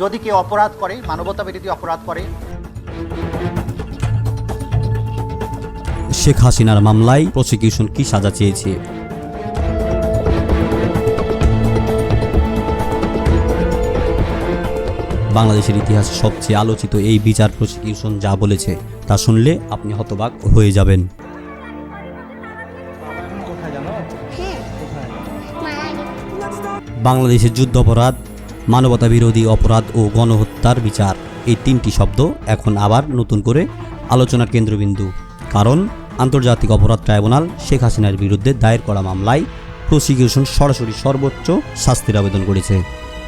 যদি কেউ অপরাধ করে মানবতা বিরোধী অপরাধ করে। শেখ হাসিনার মামলায় প্রসিকিউশন কি সাজা চেয়েছে? বাংলাদেশের ইতিহাসে সবচেয়ে আলোচিত এই বিচার প্রসিকিউশন যা বলেছে তা শুনলে আপনি হতবাক হয়ে যাবেন। বাংলাদেশের যুদ্ধ অপরাধ মানবতা বিরোধী অপরাধ ও গণহত্যার বিচার। এই তিনটি শব্দ এখন আবার নতুন করে আলোচনার কেন্দ্রবিন্দু। কারণ আন্তর্জাতিক অপরাধ ট্রাইব্যুনাল শেখ হাসিনার বিরুদ্ধে দায়ের করা মামলায় প্রসিকিউশন সরাসরি সর্বোচ্চ শাস্তির আবেদন করেছে।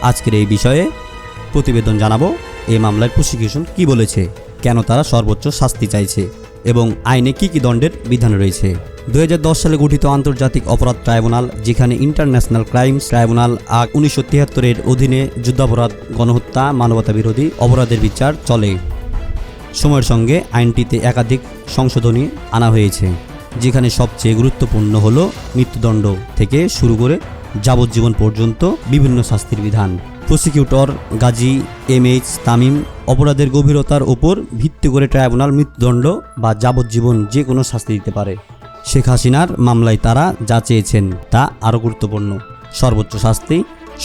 আজকের এই বিষয়ে প্রতিবেদন জানাব, এই মামলায় প্রসিকিউশন কি বলেছে, কেন তারা সর্বোচ্চ শাস্তি চাইছে। এবং আইনে কি কি দণ্ডের বিধান রয়েছে? দু হাজার দশ সালে গঠিত আন্তর্জাতিক অপরাধ ট্রাইব্যুনাল, যেখানে ইন্টারন্যাশনাল ক্রাইমস ট্রাইব্যুনাল আগ উনিশশো তিয়াত্তরের অধীনে যুদ্ধাপরাধ, গণহত্যা, মানবতা বিরোধী অপরাধের বিচার চলে। সময়ের সঙ্গে আইনটিতে একাধিক সংশোধনী আনা হয়েছে, যেখানে সবচেয়ে গুরুত্বপূর্ণ হল মৃত্যুদণ্ড থেকে শুরু করে যাবজ্জীবন পর্যন্ত বিভিন্ন শাস্তির বিধান। Prosecutor Gazi M H Tamim, অপরাধের গভীরতার ওপর ভিত্তি করে ট্রাইব্যুনাল মৃত্যুদণ্ড বা যাবজ্জীবন যে কোনো শাস্তি দিতে পারে। শেখ হাসিনার মামলায় তারা যা চেয়েছেন তা আরও গুরুত্বপূর্ণ। সর্বোচ্চ শাস্তি,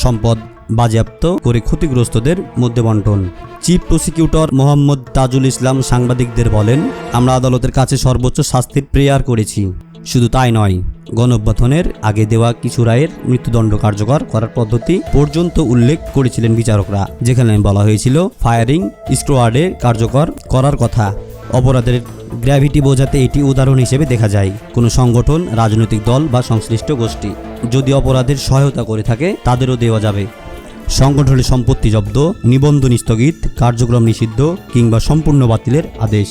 সম্পদ বাজেয়াপ্ত করে ক্ষতিগ্রস্তদের মধ্যে বন্টন। চিফ প্রসিকিউটর মোহাম্মদ তাজুল ইসলাম সাংবাদিকদের বলেন, আমরা আদালতের কাছে সর্বোচ্চ শাস্তির প্রেয়ার করেছি। শুধু তাই নয় গণঅভ্যুত্থানের আগে দেওয়া কিছু রায়ের মৃত্যুদণ্ড কার্যকর করার পদ্ধতি পর্যন্ত উল্লেখ করেছিলেন বিচারকরা, যেখানে বলা হয়েছিল ফায়ারিং স্কোয়াডে কার্যকর করার কথা। অপরাধের গ্র্যাভিটি বোঝাতে এটি উদাহরণ হিসেবে দেখা যায়। কোনো সংগঠন, রাজনৈতিক দল বা সংশ্লিষ্ট গোষ্ঠী যদি অপরাধের সহায়তা করে থাকে, তাদেরও দেওয়া যাবে। সংগঠনের সম্পত্তি জব্দ, নিবন্ধন স্থগিত, কার্যক্রম নিষিদ্ধ কিংবা সম্পূর্ণ বাতিলের আদেশ।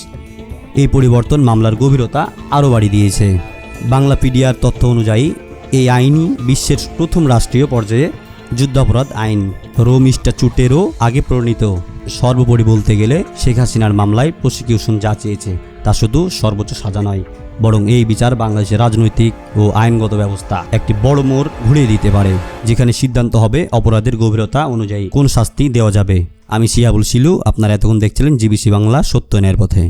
এই পরিবর্তন মামলার গভীরতা আরও বাড়িয়ে দিয়েছে। বাংলা পিডিয়ার তথ্য অনুযায়ী, এই আইনই বিশ্বের প্রথম রাষ্ট্রীয় পর্যায়ে যুদ্ধাপরাধ আইন। রোম স্ট্যাচুটেরও আগে প্রণীত। সর্বোপরি বলতে গেলে শেখ হাসিনার মামলায় প্রসিকিউশন যা চেয়েছে, তা শুধু সর্বোচ্চ সাজা নয়, বরং এই বিচার বাংলাদেশের রাজনৈতিক ও আইনগত ব্যবস্থা একটি বড় মোড় ঘুরিয়ে দিতে পারে, যেখানে সিদ্ধান্ত হবে অপরাধের গভীরতা অনুযায়ী কোন শাস্তি দেওয়া যাবে। আমি শিয়াবুল শিলু, আপনারা এতক্ষণ দেখছিলেন জিবিসি বাংলা সত্য ন্যায়ের পথে।